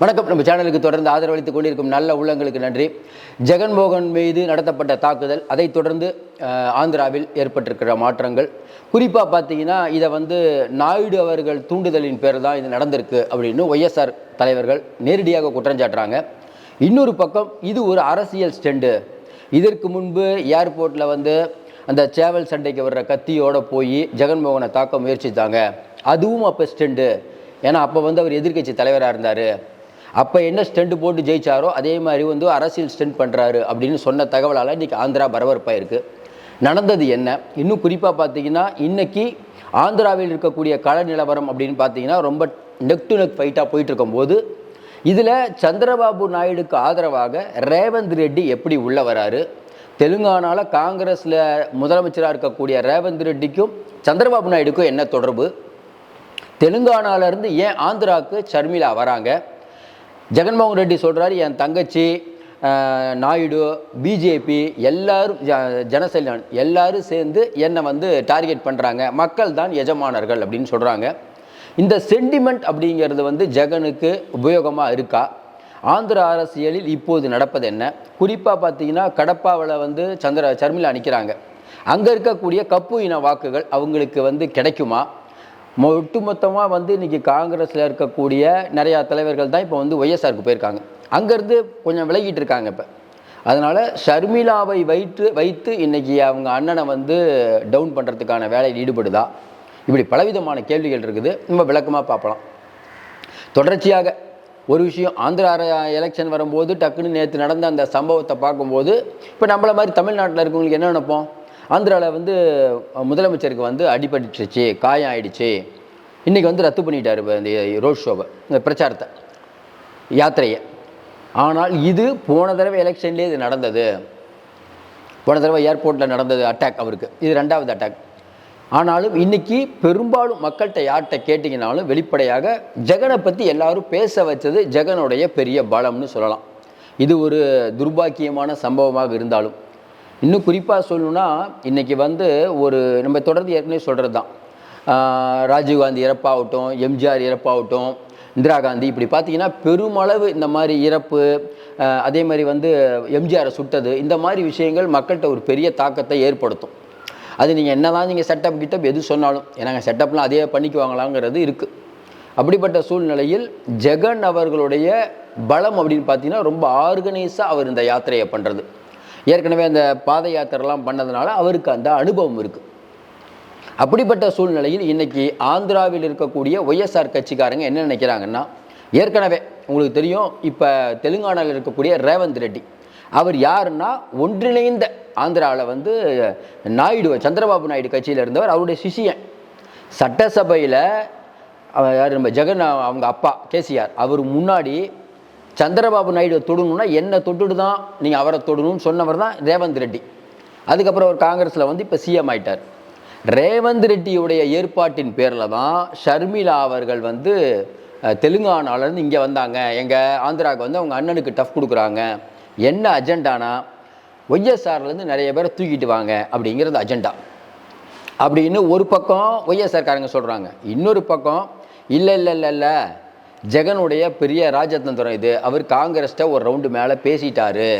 வணக்கம். நம்ம சேனலுக்கு தொடர்ந்து ஆதரவளித்துக் கொண்டிருக்கும் நல்ல உள்ளங்களுக்கு நன்றி. ஜெகன்மோகன் மீது நடத்தப்பட்ட தாக்குதல் அதைத் தொடர்ந்து ஆந்திராவில் ஏற்பட்டிருக்கிற மாற்றங்கள். குறிப்பாக பார்த்தீங்கன்னா இதை வந்து நாயுடு அவர்கள் தூண்டுதலின் பேர் தான் இது நடந்திருக்கு அப்படின்னு ஒய்எஸ்ஆர் தலைவர்கள் நேரடியாக குற்றஞ்சாட்டுறாங்க இன்னொரு பக்கம் இது ஒரு அரசியல் ஸ்டெண்டு. இதற்கு முன்பு ஏர்போர்ட்டில் வந்து அந்த சேவல் சண்டைக்கு வர்ற கத்தியோடு போய் ஜெகன்மோகனை தாக்க முயற்சித்தாங்க அதுவும் அப்போ ஸ்டெண்டு. ஏன்னா அப்போ வந்து அவர் எதிர்க்கட்சி தலைவராக இருந்தார். அப்போ என்ன ஸ்டெண்ட் போட்டு ஜெயிச்சாரோ அதே மாதிரி வந்து அரசியல் ஸ்டெண்ட் பண்ணுறாரு அப்படின்னு சொன்ன தகவலால் இன்றைக்கி ஆந்திரா பரபரப்பாக இருக்குது நடந்தது என்ன? இன்னும் குறிப்பாக பார்த்தீங்கன்னா இன்னைக்கு ஆந்திராவில் இருக்கக்கூடிய கள நிலவரம் அப்படின்னு பார்த்தீங்கன்னா ரொம்ப நெக் டு நெக் ஃபைட்டாக போயிட்டு இருக்கும்போது இதில் சந்திரபாபு நாயுடுக்கு ஆதரவாக ரேவந்த் ரெட்டி எப்படி உள்ளே வராரு? தெலுங்கானாவில் காங்கிரஸில் முதலமைச்சராக இருக்கக்கூடிய ரேவந்த் ரெட்டிக்கும் சந்திரபாபு நாயுடுக்கும் என்ன தொடர்பு? தெலுங்கானாவிலேருந்து ஏன் ஆந்திராவுக்கு ஷர்மிளா வராங்க? ஜெகன்மோகன் ரெட்டி சொல்கிறாரு என் தங்கச்சி நாயுடு பிஜேபி எல்லாரும் ஜ- ஜனசெல்யான் எல்லாரும் சேர்ந்து என்னை வந்து டார்கெட் பண்ணுறாங்க மக்கள் தான் எஜமானர்கள் அப்படின்னு சொல்கிறாங்க இந்த சென்டிமெண்ட் அப்படிங்கிறது வந்து ஜெகனுக்கு உபயோகமாக இருக்கா? ஆந்திர அரசியலில் இப்போது நடப்பது என்ன? குறிப்பாக பார்த்தீங்கன்னா கடப்பாவில் வந்து சந்திர சர்மிளா நிற்கிறாங்க அங்கே இருக்கக்கூடிய கப்பு இன வாக்குகள் அவங்களுக்கு வந்து கிடைக்குமா? ஒட்டுமொத்தமாக வந்து இன்றைக்கி காங்கிரஸில் இருக்கக்கூடிய நிறையா தலைவர்கள் தான் இப்போ வந்து ஒய்எஸ்ஆருக்கு போயிருக்காங்க. அங்கேருந்து கொஞ்சம் விலகிட்டு இருக்காங்க இப்போ. அதனால் ஷர்மிளாவை வைத்து வைத்து இன்றைக்கி அவங்க அண்ணனை வந்து டவுன் பண்ணுறதுக்கான வேலையில் ஈடுபடுதா? இப்படி பலவிதமான கேள்விகள் இருக்குது. நம்ம விளக்கமாக பார்க்கலாம் தொடர்ச்சியாக ஒரு விஷயம் ஆந்திரா எலெக்ஷன் வரும்போது டக்குன்னு நேற்று நடந்த அந்த சம்பவத்தை பார்க்கும்போது இப்போ நம்மள மாதிரி தமிழ்நாட்டில் இருக்கவங்களுக்கு என்ன நினைப்போம்? ஆந்திராவில் வந்து முதலமைச்சருக்கு வந்து அடிபட்டுச்சு காயம் ஆயிடுச்சு இன்றைக்கி வந்து ரத்து பண்ணிட்டார் இந்த ரோட் ஷோவை இந்த பிரச்சாரத்தை யாத்திரையை. ஆனால் இது போன தடவை எலெக்ஷன்லேயே இது நடந்தது. போன தடவை ஏர்போர்ட்டில் நடந்தது அட்டாக் அவருக்கு. இது ரெண்டாவது அட்டாக். ஆனாலும் இன்றைக்கி பெரும்பாலும் மக்கள்கிட்ட யார்கிட்ட கேட்டிங்கனாலும் வெளிப்படையாக ஜெகனை பற்றி எல்லாரும் பேச வச்சது ஜெகனுடைய பெரிய பலம்னு சொல்லலாம். இது ஒரு துர்பாக்கியமான சம்பவமாக இருந்தாலும். இன்னும் குறிப்பாக சொல்லணும்னா இன்றைக்கி வந்து ஒரு நம்ம தொடர்ந்து ஏற்கனவே சொல்கிறது தான் ராஜீவ்காந்தி இறப்பாகட்டும் எம்ஜிஆர் இறப்பாகட்டும் இந்திரா காந்தி இப்படி பார்த்தீங்கன்னா பெருமளவு இந்த மாதிரி இறப்பு அதே மாதிரி வந்து எம்ஜிஆரை சுட்டது இந்த மாதிரி விஷயங்கள் மக்கள்கிட்ட ஒரு பெரிய தாக்கத்தை ஏற்படுத்தும். அது நீங்கள் என்ன தான் நீங்கள் செட்டப் கிட்டப் எது சொன்னாலும் ஏன்னாங்க செட்டப்லாம் அதே பண்ணிக்குவாங்களாங்கிறது இருக்குது அப்படிப்பட்ட சூழ்நிலையில் ஜெகன் அவர்களுடைய பலம் அப்படின்னு பார்த்தீங்கன்னா ரொம்ப ஆர்கனைஸாக அவர் இந்த யாத்திரையை பண்ணுறது ஏற்கனவே அந்த பாத யாத்திரைலாம் பண்ணதுனால அவருக்கு அந்த அனுபவம் இருக்குது அப்படிப்பட்ட சூழ்நிலையில் இன்றைக்கி ஆந்திராவில் இருக்கக்கூடிய ஒய்எஸ்ஆர் கட்சிக்காரங்க என்ன நினைக்கிறாங்கன்னா ஏற்கனவே உங்களுக்கு தெரியும் இப்போ தெலுங்கானாவில் இருக்கக்கூடிய ரேவந்த் ரெட்டி. அவர் யாருன்னா ஒன்றிணைந்த ஆந்திராவில் வந்து நாயுடு சந்திரபாபு நாயுடு கட்சியில் இருந்தவர் அவருடைய சிஷியன். சட்டசபையில் அவர் யார் நம்ம ஜெகன் அவங்க அப்பா கேசிஆர். அவர் முன்னாடி சந்திரபாபு நாயுடு தொடணும்னா என்னை தொட்டுட்டு தான் நீங்கள் அவரை தொடணும்னு சொன்னவர் தான் ரேவந்த் ரெட்டி. அதுக்கப்புறம் அவர் காங்கிரஸில் வந்து இப்போ சிஎம் ஆயிட்டார். ரேவந்த் ரெட்டியுடைய ஏற்பாட்டின் பேரில் தான் ஷர்மிளா அவர்கள் வந்து தெலுங்கானாலேருந்து இங்கே வந்தாங்க. எங்கள் ஆந்திராவுக்கு வந்து அவங்க அண்ணனுக்கு டஃப் கொடுக்குறாங்க. என்ன அஜெண்டானா ஒய்எஸ்ஆர்லேருந்து நிறைய பேரை தூக்கிட்டு வாங்க அப்படிங்கிறது அஜெண்டா. அப்படின்னு ஒரு பக்கம் ஒய்எஸ்ஆர்காரங்க சொல்கிறாங்க இன்னொரு பக்கம் இல்லை இல்லை இல்லை இல்லை ஜெகனுடைய பெரிய ராஜதந்திரம் இது. அவர் காங்கிரஸ்ட்ட ஒரு ரவுண்டு மேலே பேசிட்டாரு.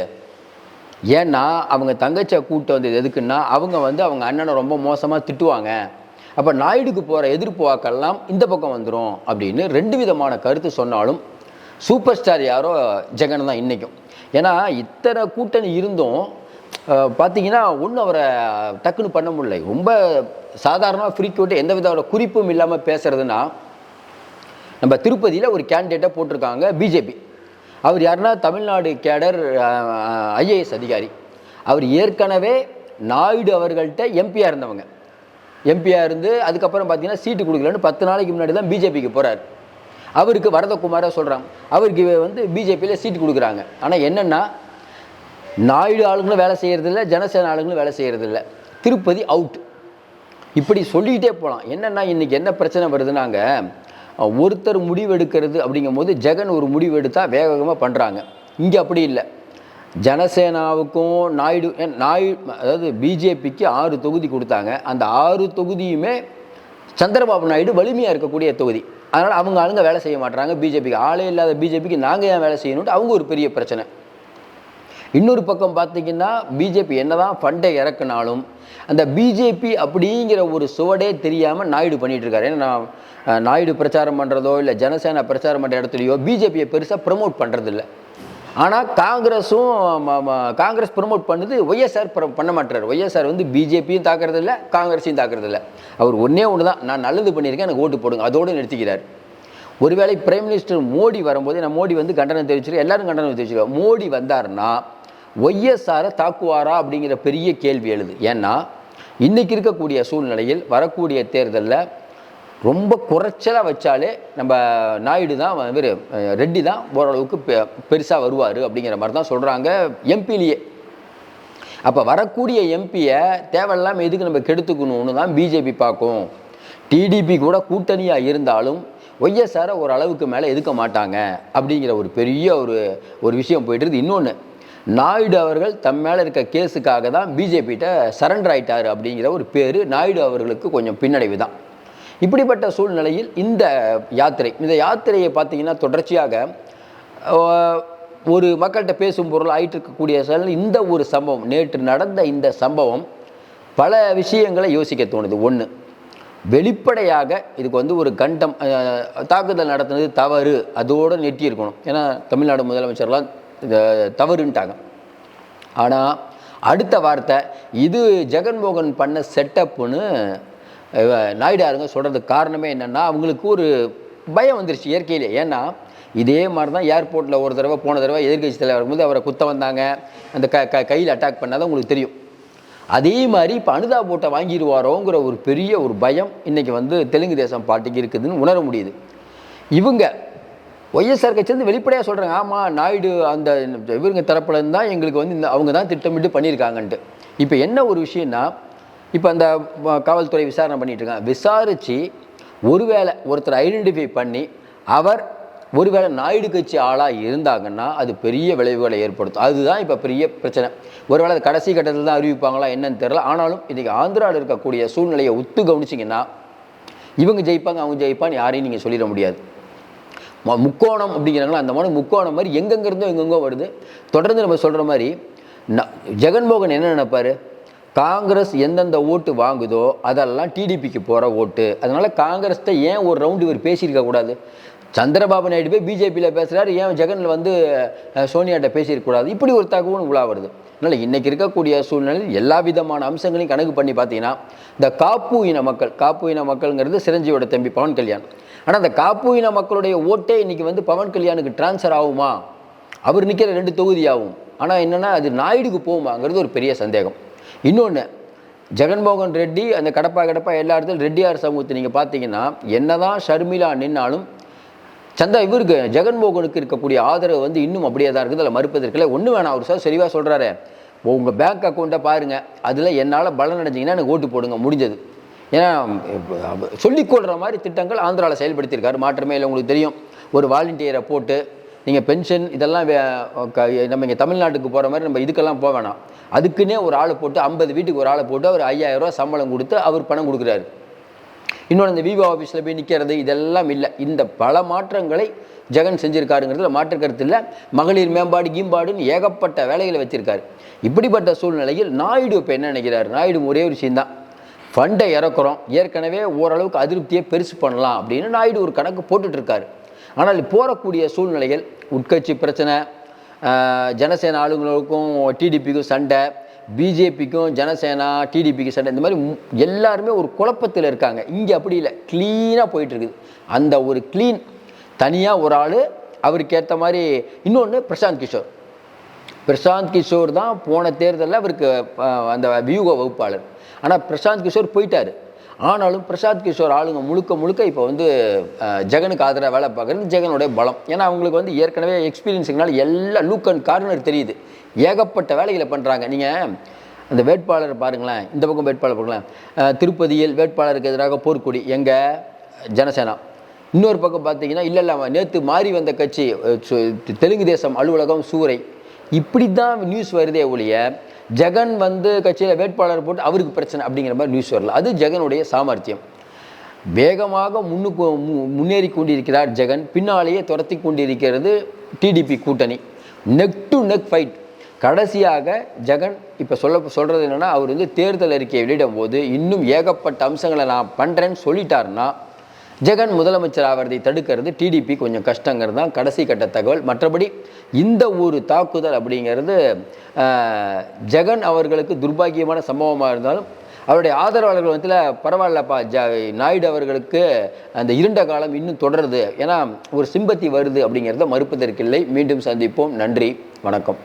ஏன்னா அவங்க தங்கச்சியை கூட்டு வந்தது எதுக்குன்னா அவங்க வந்து அவங்க அண்ணனை ரொம்ப மோசமாக திட்டுவாங்க. அப்போ நாயுடுக்கு போகிற எதிர்ப்பு வாக்கெல்லாம் இந்த பக்கம் வந்துடும் அப்படின்னு ரெண்டு விதமான கருத்து சொன்னாலும் சூப்பர் ஸ்டார் யாரோ ஜெகன் தான் இன்றைக்கும் ஏன்னா இத்தனை கூட்டணி இருந்தும் பார்த்தீங்கன்னா ஒன்றும் அவரை டக்குன்னு பண்ண முடியல. ரொம்ப சாதாரணமாக ஃப்ரீக்வெண்ட்டு எந்த விதமான குறிப்பும் இல்லாமல் பேசுறதுன்னா நம்ம திருப்பதியில் ஒரு கேண்டிடேட்டாக போட்டிருக்காங்க பிஜேபி அவர் யாருன்னா தமிழ்நாடு கேடர் ஐஏஎஸ் அதிகாரி. அவர் ஏற்கனவே நாயுடு அவர்கள்ட்ட எம்பியாக இருந்தவங்க. எம்பியாக இருந்து அதுக்கப்புறம் பார்த்தீங்கன்னா சீட்டு கொடுக்கலன்னு பத்து நாளைக்கு முன்னாடி தான் பிஜேபிக்கு போகிறார் அவருக்கு வரதகுமாராக சொல்கிறாங்க அவருக்கு வந்து பிஜேபியில் சீட்டு கொடுக்குறாங்க. ஆனால் என்னென்னா நாயுடு ஆளுங்களும் வேலை செய்கிறதில்ல ஜனசேன ஆளுங்களும் வேலை செய்கிறதில்ல திருப்பதி அவுட் இப்படி சொல்லிக்கிட்டே போகலாம் என்னென்னா இன்றைக்கி என்ன பிரச்சனை வருதுன்னாங்க ஒருத்தர் முடிவெடுக்கிறது அப்படிங்கும்போது ஜெகன் ஒரு முடிவு எடுத்தால் வேக வேகமாக பண்ணுறாங்க இங்கே அப்படி இல்லை. ஜனசேனாவுக்கும் நாயுடு நாயு அதாவது பிஜேபிக்கு ஆறு தொகுதி கொடுத்தாங்க. அந்த ஆறு தொகுதியுமே சந்திரபாபு நாயுடு வலிமையாக இருக்கக்கூடிய தொகுதி. அதனால் அவங்க ஆளுங்க வேலை செய்ய மாட்றாங்க. பிஜேபிக்கு ஆளே இல்லாத பிஜேபிக்கு நாங்கள் ஏன் வேலை செய்யணும்ட்டு அவங்க ஒரு பெரிய பிரச்சனை. இன்னொரு பக்கம் பார்த்தீங்கன்னா பிஜேபி என்னதான் ஃபண்டை இறக்குனாலும் அந்த பிஜேபி அப்படிங்கிற ஒரு சுவடே தெரியாமல் நாயுடு பண்ணிட்டு இருக்காரு ஏன்னா நான், நாயுடு பிரச்சாரம் பண்ணுறதோ இல்லை ஜனசேனா பிரச்சாரம் பண்ணுற இடத்துலையோ பிஜேபியை பெருசாக ப்ரமோட் பண்ணுறதில்ல ஆனால் காங்கிரஸும் காங்கிரஸ் ப்ரமோட் பண்ணுது ஒய்எஸ்ஆர் பண்ண மாட்டார் ஒய்எஸ்ஆர் வந்து பிஜேபியும் தாக்குறதில்ல காங்கிரஸையும் தாக்குறதில்ல. அவர் ஒன்றே ஒன்று தான் நான் நல்லது பண்ணியிருக்கேன் எனக்கு ஓட்டு போடுங்க. அதோடு நிறுத்திக்கிறார். ஒருவேளை பிரைம் மினிஸ்டர் மோடி வரும்போது நான் மோடி வந்து கண்டனம் தெரிவிச்சிருக்கேன் எல்லாரும் கண்டனம் தெரிவிச்சிருக்கோம் மோடி வந்தாருன்னா ஒய்எஸ்ஆரை தாக்குவாரா அப்படிங்கிற பெரிய கேள்வி எழுது. ஏன்னா இன்றைக்கி இருக்கக்கூடிய சூழ்நிலையில் வரக்கூடிய தேர்தலில் ரொம்ப குறைச்சலாக வச்சாலே நம்ம நாயுடு தான் இவர் ரெட்டி தான் ஓரளவுக்கு பெ பெருசாக வருவார் அப்படிங்கிற மாதிரி தான் சொல்கிறாங்க எம்பிலேயே. அப்போ வரக்கூடிய எம்பியை தேவையில்லாமல் எதுக்கு நம்ம கெடுத்துக்கணும்னு தான் பிஜேபி பார்க்கும். டிடிபி கூட கூட்டணியாக இருந்தாலும் ஒய்எஸ்ஆரை ஒரு அளவுக்கு மேலே எதுக்க மாட்டாங்க அப்படிங்கிற ஒரு பெரிய ஒரு ஒரு விஷயம் போயிட்டு இருக்குது. இன்னொன்று நாயுடு அவர்கள் தம் மேலே இருக்க கேஸுக்காக தான் பிஜேபிகிட்ட சரண்டர் ஆயிட்டார் அப்படிங்கிற ஒரு பேர் நாயுடு அவர்களுக்கு கொஞ்சம் பின்னடைவு தான். இப்படிப்பட்ட சூழ்நிலையில் இந்த யாத்திரை இந்த யாத்திரையை பார்த்திங்கன்னா தொடர்ச்சியாக ஒரு மக்கள்கிட்ட பேசும் பொருள் ஆயிட்டு இருக்கக்கூடிய இந்த ஒரு சம்பவம் நேற்று நடந்த இந்த சம்பவம் பல விஷயங்களை யோசிக்க தோணுது. ஒன்று வெளிப்படையாக இதுக்கு வந்து ஒரு கண்டம் தாக்குதல் நடத்தினது தவறு அதோடு நெட்டி இருக்கணும் ஏன்னா தமிழ்நாடு முதலமைச்சர்லாம் தவறுன்ட்டாங்க. ஆனால் அடுத்த வார்த்தை இது ஜெகன்மோகன் பண்ண செட்டப்புன்னு நாயுடாருங்க சொல்கிறதுக்கு காரணமே என்னென்னா அவங்களுக்கு ஒரு பயம் வந்துருச்சு இயற்கையில். ஏன்னா இதே மாதிரி தான் ஏர்போர்ட்டில் ஒரு தடவை போன தடவை எதிர்கட்சி தலைவர் வரும்போது அவரை குத்த வந்தாங்க. அந்த க க கையில் அட்டாக் பண்ணாதான் உங்களுக்கு தெரியும். அதே மாதிரி இப்போ அனுதா போட்டை வாங்கிடுவாரோங்கிற ஒரு பெரிய ஒரு பயம் இன்றைக்கி வந்து தெலுங்கு தேசம் பாட்டுக்கு இருக்குதுன்னு உணர முடியுது. இவங்க ஒய்எஸ்ஆர் கட்சியிலேருந்து வெளிப்படையாக சொல்கிறாங்க ஆமாம் நாயுடு அந்த இவருங்க தரப்புலேருந்து தான் எங்களுக்கு வந்து இந்த அவங்க தான் திட்டமிட்டு பண்ணியிருக்காங்கன்ட்டு. இப்போ என்ன ஒரு விஷயம்னா இப்போ அந்த காவல்துறை விசாரணை பண்ணிட்டு இருக்காங்க. விசாரித்து ஒருவேளை ஒருத்தர் ஐடென்டிஃபை பண்ணி அவர் ஒருவேளை நாயுடு கட்சி ஆளாக இருந்தாங்கன்னா அது பெரிய விளைவுகளை ஏற்படுத்தும். அதுதான் இப்போ பெரிய பிரச்சனை. ஒருவேளை அது கடைசி கட்டத்தில் தான் அறிவிப்பாங்களா என்னன்னு தெரில ஆனாலும் இன்றைக்கி ஆந்திராவில் இருக்கக்கூடிய சூழ்நிலையை ஒத்து கவனிச்சிங்கன்னா இவங்க ஜெயிப்பாங்க அவங்க ஜெயிப்பான்னு யாரையும் நீங்கள் சொல்லிட முடியாது. முக்கோணம் அப்படிங்கிறாங்களா? அந்த மாதிரி முக்கோணம் மாதிரி எங்கெங்கிருந்தோ எங்கெங்கோ வருது. தொடர்ந்து நம்ம சொல்கிற மாதிரி ந- ஜெகன்மோகன் என்ன நினைப்பார்? காங்கிரஸ் எந்தெந்த ஓட்டு வாங்குதோ அதெல்லாம் டிடிபிக்கு போகிற ஓட்டு. அதனால் காங்கிரஸ்கிட்ட ஏன் ஒரு ரவுண்டு இவர் பேசியிருக்க கூடாது சந்திரபாபு நாயுடு போய் பிஜேபியில் பேசுகிறாரு ஏன் ஜெகனில் வந்து சோனியாட்ட பேசியிருக்கக்கூடாது? இப்படி ஒரு தகவலும் உலா வருது. அதனால் இன்றைக்கி இருக்கக்கூடிய சூழ்நிலையில் எல்லா விதமான அம்சங்களையும் கணக்கு பண்ணி பார்த்தீங்கன்னா இந்த காப்பு இன மக்கள் காப்பு இன மக்கள்ங்கிறது சிரஞ்சீவியோட தம்பி பவன் கல்யாண். ஆனால் அந்த காப்பு இன மக்களுடைய ஓட்டே இன்றைக்கி வந்து பவன் கல்யாணுக்கு டிரான்ஸ்ஃபர் ஆகுமா? அவர் நிற்கிற ரெண்டு தொகுதி ஆகும் ஆனால் என்னென்னா அது நாயுடுக்கு போகுமாங்கிறது ஒரு பெரிய சந்தேகம். இன்னொன்று ஜெகன்மோகன் ரெட்டி அந்த கடப்பா கடப்பா எல்லா இடத்துலையும் ரெட்டியார் சமூகத்தை நீங்கள் பார்த்தீங்கன்னா என்னதான் ஷர்மிளா நின்னாலும் சந்தா இவருக்கு ஜெகன்மோகனுக்கு இருக்கக்கூடிய ஆதரவு வந்து இன்னும் அப்படியே தான் இருக்குது. அதில் மறுப்பதற்கில்ல ஒன்றும் வேணாம் அவர் சார் சரிவாக சொல்கிறாரு உங்கள் பேங்க் அக்கௌண்ட்டை பாருங்கள் அதில் என்னால் பலன் அடைஞ்சிங்கன்னா எனக்கு ஓட்டு போடுங்க. முடிஞ்சது. ஏன்னா சொல்லிக்கொள்கிற மாதிரி திட்டங்கள் ஆந்திராவில் செயல்படுத்தியிருக்காரு. மாற்றமே இல்லை உங்களுக்கு தெரியும். ஒரு வாலண்டியரை போட்டு நீங்கள் பென்ஷன் இதெல்லாம் வே- க- நம்ம இங்கே தமிழ்நாட்டுக்கு போகிற மாதிரி நம்ம இதுக்கெல்லாம் போக வேணாம். அதுக்குன்னே ஒரு ஆளை போட்டு ஐம்பது வீட்டுக்கு ஒரு ஆளை போட்டு அவர் 5000 சம்பளம் கொடுத்து அவர் பணம் கொடுக்குறாரு. இன்னொன்று இந்த விவோ ஆஃபீஸில் போய் நிற்கிறது இதெல்லாம் இல்லை. இந்த பல மாற்றங்களை ஜெகன் செஞ்சுருக்காருங்கிறதுல மாற்று கருத்து இல்லை. மகளிர் மேம்பாடு கீம்பாடுன்னு ஏகப்பட்ட வேலைகளை வச்சுருக்காரு. இப்படிப்பட்ட சூழ்நிலையில் நாயுடு இப்போ என்ன நினைக்கிறார்? நாயுடு ஒரே ஒரு விஷயம் தான் ஃபண்டை இறக்குறோம். ஏற்கனவே ஓரளவுக்கு அதிருப்தியை பெருசு பண்ணலாம் அப்படின்னு நாயுடு ஒரு கணக்கு போட்டுட்ருக்காரு ஆனால் போகக்கூடிய சூழ்நிலைகள் உட்கட்சி பிரச்சனை ஜனசேன ஆளுங்களுக்கும் டிடிபிக்கும் சண்டை பிஜேபிக்கும் ஜனசேனா டிடிபிக்கு சண்டை இந்த மாதிரி எல்லாருமே ஒரு குழப்பத்தில் இருக்காங்க. இங்கே அப்படி இல்லை. க்ளீனாக போயிட்டுருக்குது அந்த ஒரு க்ளீன் தனியாக ஒரு ஆள் அவருக்கு ஏற்ற மாதிரி இன்னொன்று பிரசாந்த் கிஷோர். பிரசாந்த் கிஷோர் தான் போன தேர்தலில் அவருக்கு அந்த வியூக வகுப்பாளர். ஆனால் பிரசாந்த் கிஷோர் போயிட்டார். ஆனாலும் பிரசாத் கிஷோர் ஆளுங்க முழுக்க முழுக்க இப்போ வந்து ஜெகனுக்கு ஆதரவு வேலை பார்க்குறது ஜெகனுடைய பலம். ஏன்னா அவங்களுக்கு வந்து ஏற்கனவே எக்ஸ்பீரியன்ஸுங்கனால எல்லா லூக் அண்ட் கார்னர் தெரியுது. ஏகப்பட்ட வேலைகளை பண்ணுறாங்க நீங்கள் அந்த வேட்பாளர் பாருங்களேன். இந்த பக்கம் வேட்பாளர் பாருங்களேன். திருப்பதியில் வேட்பாளருக்கு எதிராக போர்க்கொடி. எங்கள் ஜனசேனா. இன்னொரு பக்கம் பார்த்தீங்கன்னா இல்லை இல்லை நேற்று மாறி வந்த கட்சி சு- தெலுங்கு தேசம் அலுவலகம் சூறை. இப்படி தான் நியூஸ் வருதே ஒழிய ஜெகன் வந்து கட்சியில் வேட்பாளர் போட்டு அவருக்கு பிரச்சனை அப்படிங்கிற மாதிரி நியூஸ் வரல. அது ஜெகனுடைய சாமர்த்தியம். வேகமாக முன்னுக்கு மு- முன்னேறி கொண்டிருக்கிறார் ஜெகன். பின்னாலேயே துரத்தி கொண்டிருக்கிறது டிடிபி கூட்டணி. நெக் டு நெக் ஃபைட் கடைசியாக ஜெகன் இப்போ சொல்ல சொல்கிறது என்னென்னா அவர் வந்து தேர்தல் அறிக்கையை வெளியிடும் போது இன்னும் ஏகப்பட்ட அம்சங்களை நான் பண்ணுறேன்னு சொல்லிட்டாருன்னா ஜெகன் முதலமைச்சர் ஆவதை தடுக்கிறது டிடிபி கொஞ்சம் கஷ்டங்கிறது தான். கடைசி கட்ட தகவல். மற்றபடி இந்த ஒரு தாக்குதல் அப்படிங்கிறது ஜெகன் அவர்களுக்கு துர்பாக்கியமான சம்பவமாக இருந்தாலும் அவருடைய ஆதரவாளர்கள் வந்து பரவாயில்லப்பா ஜ நாயுடு அவர்களுக்கு அந்த இருண்ட காலம் இன்னும் தொடருது. ஏன்னா ஒரு சிம்பத்தி வருது அப்படிங்கிறத மறுப்பதற்கில்லை மீண்டும் சந்திப்போம். நன்றி. வணக்கம்.